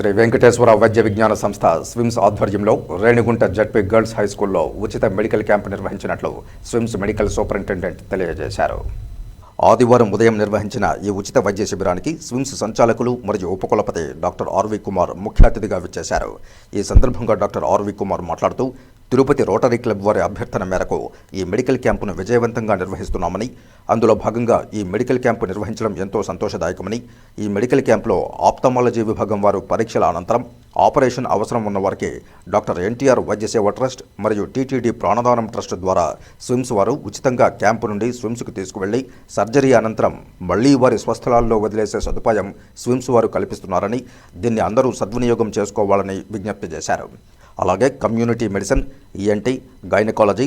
శ్రీ వెంకటేశ్వర వైద్య విజ్ఞాన సంస్థ స్విమ్స్ ఆధ్వర్యంలో రేణిగుంట జడ్పీ గర్ల్స్ హై స్కూల్లో ఉచిత మెడికల్ క్యాంప్ నిర్వహించినట్లు స్విమ్స్ మెడికల్ సూపరింటెండెంట్ తెలియజేశారు. ఆదివారం ఉదయం నిర్వహించిన ఈ ఉచిత వైద్య శిబిరానికి స్విమ్స్ సంచాలకులు మరియు ఉపకులపతి డాక్టర్ ఆర్వి కుమార్ ముఖ్య అతిథిగా విచ్చేశారు. ఈ సందర్భంగా డాక్టర్ ఆర్వి కుమార్ మాట్లాడుతూ తిరుపతి రోటరీ క్లబ్ వారి అభ్యర్థన మేరకు ఈ మెడికల్ క్యాంపును విజయవంతంగా నిర్వహిస్తున్నామని అందులో భాగంగా ఈ మెడికల్ క్యాంపు నిర్వహించడం ఎంతో సంతోషదాయకమని ఈ మెడికల్ క్యాంపులో ఆప్తమాలజీ విభాగం వారు పరీక్షల అనంతరం ఆపరేషన్ అవసరం ఉన్న వారికి డాక్టర్ ఎన్టీఆర్ వైద్య సేవ ట్రస్ట్ మరియు టీటీడీ ప్రాణదానం ట్రస్ట్ ద్వారా స్విమ్స్ వారు ఉచితంగా క్యాంపు నుండి స్విమ్స్కు తీసుకువెళ్ళి సర్జరీ అనంతరం మళ్ళీ వారి స్వస్థలాల్లో వదిలేసే సదుపాయం స్విమ్స్ వారు కల్పిస్తున్నారని దీన్ని అందరూ సద్వినియోగం చేసుకోవాలని విజ్ఞప్తి చేశారు. అలాగే community medicine ENT gynaecology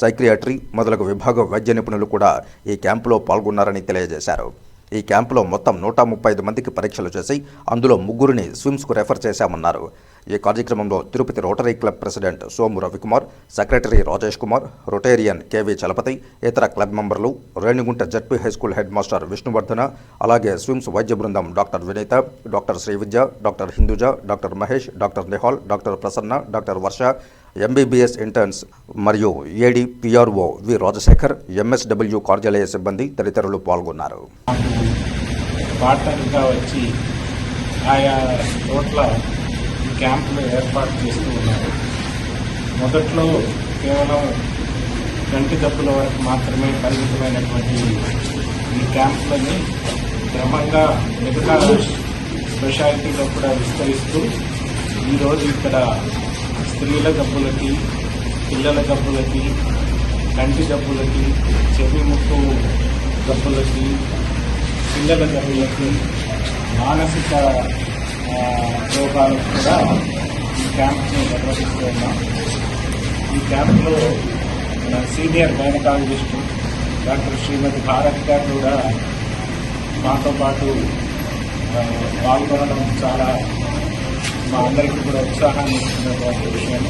psychiatry మొదలగు విభాగ వైద్య నిపుణులు కూడా ఈ క్యాంపులో పాల్గొన్నారని తెలియజేశారు. ఈ క్యాంపులో మొత్తం నూట ముప్పై ఐదు మందికి పరీక్షలు చేసి అందులో ముగ్గురిని స్విమ్స్కు రెఫర్ చేశామన్నారు. ఈ కార్యక్రమంలో Tirupati rotary club president Somu Ravikumar secretary Rajesh Kumar Rotarian KV Chalapathi ఇతర క్లబ్ మెంబర్లు Renigunta ZP high school head master Vishnuvardhana అలాగే స్విమ్స్ వైద్య బృందం doctor Vineetha doctor Srividya doctor Hinduja doctor Mahesh doctor Nihal doctor Prasanna doctor Varsha MBBS interns మరియు AD PRO V Rajasekhar MSW కార్యాలయ సిబ్బంది తదితరులు పాల్గొన్నారు. పార్ట్నర్గా వచ్చి ఆయా చోట్ల క్యాంపులు ఏర్పాటు చేస్తూ ఉన్నారు. మొదట్లో కేవలం కంటి దప్పుల వరకు మాత్రమే పరిమితమైనటువంటి ఈ క్యాంపులని క్రమంగా మిగతా స్పెషాలిటీలో కూడా విస్తరిస్తూ ఈరోజు ఇక్కడ స్త్రీల జబ్బులకి పిల్లల జబ్బులకి కంటి జబ్బులకి చెవి ముక్కు జబ్బులకి పిల్లల జబ్బులకి మానసిక రోగాలకు కూడా ఈ క్యాంప్ని నిర్వహిస్తూ ఉన్నాం ఈ క్యాంప్లో మన senior gynaecologist doctor Srimati Bharath గారు కూడా మాతో పాటు పాల్గొనడం చాలా మా అందరికీ కూడా ఉత్సాహాన్ని ఇస్తున్నటువంటి విషయం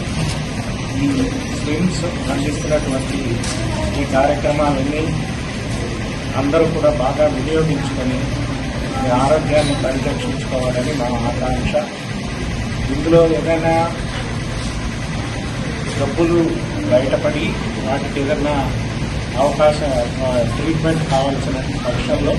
ఈ స్విమ్స్ అందిస్తున్నటువంటి ఈ కార్యక్రమాలన్నీ అందరూ కూడా బాగా వినియోగించుకొని మీ ఆరోగ్యాన్ని పరిరక్షించుకోవాలని మా ఆకాంక్ష. ఇందులో ఏదైనా డబ్బులు బయటపడి వాటికి ఏదైనా అవకాశ ట్రీట్మెంట్ కావాల్సిన పక్షంలో